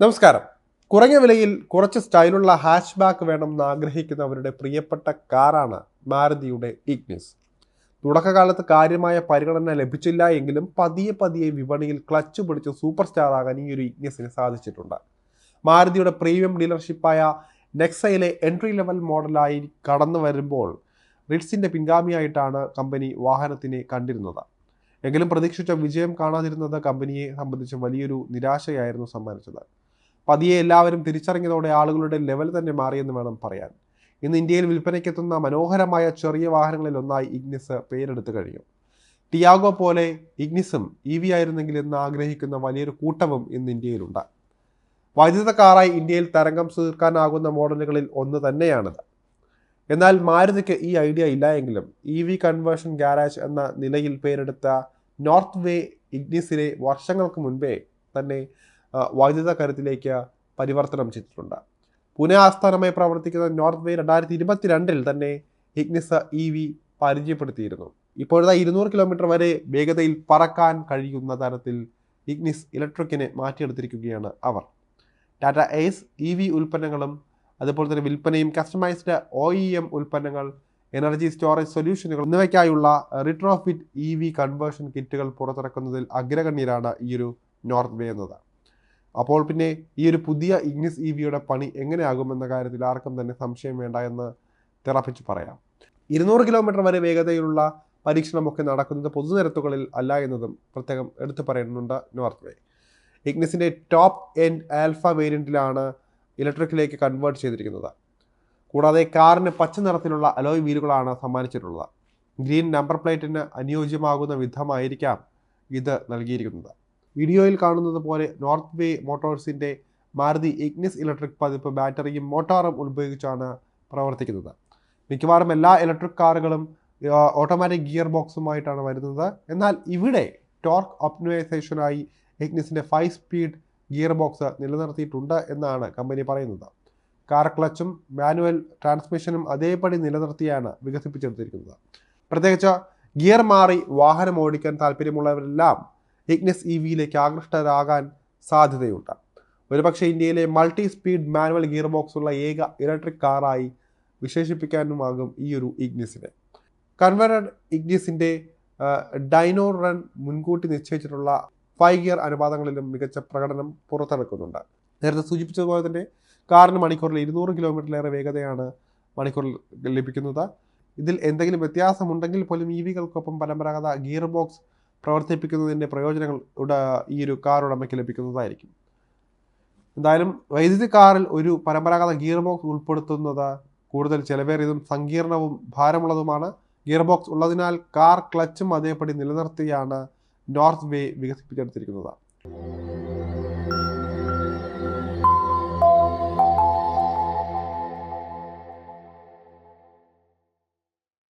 നമസ്കാരം. കുറഞ്ഞ വിലയിൽ കുറച്ച് സ്റ്റൈലുള്ള ഹാച്ച് ബാക്ക് വേണമെന്ന് ആഗ്രഹിക്കുന്നവരുടെ പ്രിയപ്പെട്ട കാറാണ് മാരുതിയുടെ ഇഗ്നിസ് തുടക്കകാലത്ത് കാര്യമായ പരിഗണന ലഭിച്ചില്ല എങ്കിലും പതിയെ പതിയെ വിപണിയിൽ ക്ലച്ച് പിടിച്ച് സൂപ്പർ സ്റ്റാർ ആകാൻ ഈ ഒരു ഇഗ്നിസിന് സാധിച്ചിട്ടുണ്ട്. മാരുതിയുടെ പ്രീമിയം ഡീലർഷിപ്പായ നെക്സയിലെ എൻട്രി ലെവൽ മോഡലായി കടന്നു വരുമ്പോൾ റിറ്റ്സിന്റെ പിൻഗാമിയായിട്ടാണ് കമ്പനി വാഹനത്തിനെ കണ്ടിരുന്നത്. എങ്കിലും പ്രതീക്ഷിച്ച വിജയം കാണാതിരുന്നത് കമ്പനിയെ സംബന്ധിച്ച് വലിയൊരു നിരാശയായിരുന്നു സമ്മാനിച്ചത്. പതിയെ എല്ലാവരും തിരിച്ചറിഞ്ഞതോടെ ആളുകളുടെ ലെവൽ തന്നെ മാറിയെന്ന് വേണം പറയാൻ. ഇന്ന് ഇന്ത്യയിൽ വിൽപ്പനയ്ക്കെത്തുന്ന മനോഹരമായ ചെറിയ വാഹനങ്ങളിൽ ഒന്നായി ഇഗ്നിസ് പേരെടുത്തു കഴിഞ്ഞു. ടിയാഗോ പോലെ ഇഗ്നിസും ഇ വി ആയിരുന്നെങ്കിൽ എന്ന് ആഗ്രഹിക്കുന്ന വലിയൊരു കൂട്ടവും ഇന്ന് ഇന്ത്യയിലുണ്ട്. വൈദ്യുത കാറായി ഇന്ത്യയിൽ തരംഗം തീർക്കാനാകുന്ന മോഡലുകളിൽ ഒന്ന് തന്നെയാണിത്. എന്നാൽ മാരുതിക്ക് ഈ ഐഡിയ ഇല്ല എങ്കിലും ഇ വി കൺവേർഷൻ ഗ്യാരേജ് എന്ന നിലയിൽ പേരെടുത്ത നോർത്ത് വേ ഇഗ്നിസിലെ വർഷങ്ങൾക്ക് മുൻപേ തന്നെ വൈദ്യുത കരുത്തിലേക്ക് പരിവർത്തനം ചെയ്തിട്ടുണ്ട്. പുനെ ആസ്ഥാനമായി പ്രവർത്തിക്കുന്ന നോർത്ത് വേ രണ്ടായിരത്തി ഇരുപത്തിരണ്ടിൽ തന്നെ ഇഗ്നിസ് ഇ വി പരിചയപ്പെടുത്തിയിരുന്നു. ഇപ്പോഴത്തെ ഇരുന്നൂറ് കിലോമീറ്റർ വരെ വേഗതയിൽ പറക്കാൻ കഴിയുന്ന തരത്തിൽ ഇഗ്നിസ് ഇലക്ട്രിക്കിനെ മാറ്റിയെടുത്തിരിക്കുകയാണ് അവർ. ടാറ്റ എയ്സ് ഇ വി ഉൽപ്പന്നങ്ങളും അതുപോലെ തന്നെ വിൽപ്പനയും കസ്റ്റമൈസ്ഡ് ഒ ഇ എം ഉൽപ്പന്നങ്ങൾ എനർജി സ്റ്റോറേജ് സൊല്യൂഷനുകൾ എന്നിവയ്ക്കായുള്ള റിട്രോഫിറ്റ് ഇ വി കൺവേർഷൻ കിറ്റുകൾ പുറത്തിറക്കുന്നതിൽ അഗ്രഗണ്യരാണ് ഈ ഒരു നോർത്ത് വേ എന്നത്. അപ്പോൾ പിന്നെ ഈ ഒരു പുതിയ ഇഗ്നിസ് ഇ വിയുടെ പണി എങ്ങനെയാകുമെന്ന കാര്യത്തിൽ ആർക്കും തന്നെ സംശയം വേണ്ട എന്ന് തിറപ്പിച്ച് പറയാം. ഇരുന്നൂറ് കിലോമീറ്റർ വരെ വേഗതയിലുള്ള പരീക്ഷണമൊക്കെ നടക്കുന്നത് പൊതുനിരത്തുകളിൽ അല്ല എന്നതും പ്രത്യേകം എടുത്തു പറയുന്നുണ്ട് നോർത്ത് വേ. ഇഗ്നിസിന്റെ ടോപ്പ് എൻഡ് ആൽഫ വേരിയന്റിലാണ് ഇലക്ട്രിക്കിലേക്ക് കൺവേർട്ട് ചെയ്തിരിക്കുന്നത്. കൂടാതെ കാറിന് പച്ച നിറത്തിലുള്ള അലോയ് വീലുകളാണ് സമ്മാനിച്ചിട്ടുള്ളത്. ഗ്രീൻ നമ്പർ പ്ലേറ്റിന് അനുയോജ്യമാകുന്ന വിധമായിരിക്കാം ഇത് നൽകിയിരിക്കുന്നത്. വീഡിയോയിൽ കാണുന്നത് പോലെ നോർത്ത് വേ മോട്ടോഴ്സിന്റെ മാരുതി ഇഗ്നിസ് ഇലക്ട്രിക് പതിപ്പ് ബാറ്ററിയും മോട്ടോറും ഉപയോഗിച്ചാണ് പ്രവർത്തിക്കുന്നത്. മിക്കവാറും എല്ലാ ഇലക്ട്രിക് കാറുകളും ഓട്ടോമാറ്റിക് ഗിയർ ബോക്സുമായിട്ടാണ് വരുന്നത്. എന്നാൽ ഇവിടെ ടോർക്ക് ഒപ്റ്റിമൈസേഷനായി ഇഗ്നിസിന്റെ ഫൈവ് സ്പീഡ് ഗിയർ ബോക്സ് നിലനിർത്തിയിട്ടുണ്ട് എന്നാണ് കമ്പനി പറയുന്നത്. കാർ ക്ലച്ചും മാനുവൽ ട്രാൻസ്മിഷനും അതേപടി നിലനിർത്തിയാണ് വികസിപ്പിച്ചെടുത്തിരിക്കുന്നത്. പ്രത്യേകിച്ച് ഗിയർ മാറി വാഹനം ഓടിക്കാൻ താല്പര്യമുള്ളവരെല്ലാം ഇഗ്നിസ് ഇ വിയിലേക്ക് ആകൃഷ്ടരാകാൻ സാധ്യതയുണ്ട്. ഒരുപക്ഷെ ഇന്ത്യയിലെ multi speed manual gear box ഉള്ള ഏക ഇലക്ട്രിക് കാറായി വിശേഷിപ്പിക്കാനുമാകും ഈ ഒരു ഇഗ്നിസിനെ കൺവെർട്ടഡ് ഇഗ്നിസിന്റെ ഡൈനോ റൺ മുൻകൂട്ടി നിശ്ചയിച്ചിട്ടുള്ള ഫൈവ് ഗിയർ അനുപാതങ്ങളിലും മികച്ച പ്രകടനം പുറത്തിറക്കുന്നുണ്ട്. നേരത്തെ സൂചിപ്പിച്ചതുപോലെ തന്നെ കാറിന് മണിക്കൂറിൽ ഇരുന്നൂറ് കിലോമീറ്ററിലേറെ വേഗതയാണ് മണിക്കൂറിൽ ലഭിക്കുന്നത്. ഇതിൽ എന്തെങ്കിലും വ്യത്യാസമുണ്ടെങ്കിൽ പോലും ഇ വികൾക്കൊപ്പം പരമ്പരാഗത ഗിയർ ബോക്സ് പ്രവർത്തിപ്പിക്കുന്നതിന്റെ പ്രയോജനങ്ങൾ ഈ ഒരു കാർ ഉടമയ്ക്ക് ലഭിക്കുന്നതായിരിക്കും. എന്തായാലും വൈദ്യുതി കാറിൽ ഒരു പരമ്പരാഗത ഗിയർ ബോക്സ് ഉൾപ്പെടുത്തുന്നത് കൂടുതൽ ചിലവേറിയതും സങ്കീർണവും ഭാരമുള്ളതുമാണ്. ഗിയർ ബോക്സ് ഉള്ളതിനാൽ കാർ ക്ലച്ചും അതേപടി നിലനിർത്തിയാണ് നോർത്ത് വേ വികസിപ്പിച്ചെടുത്തിരിക്കുന്നത്.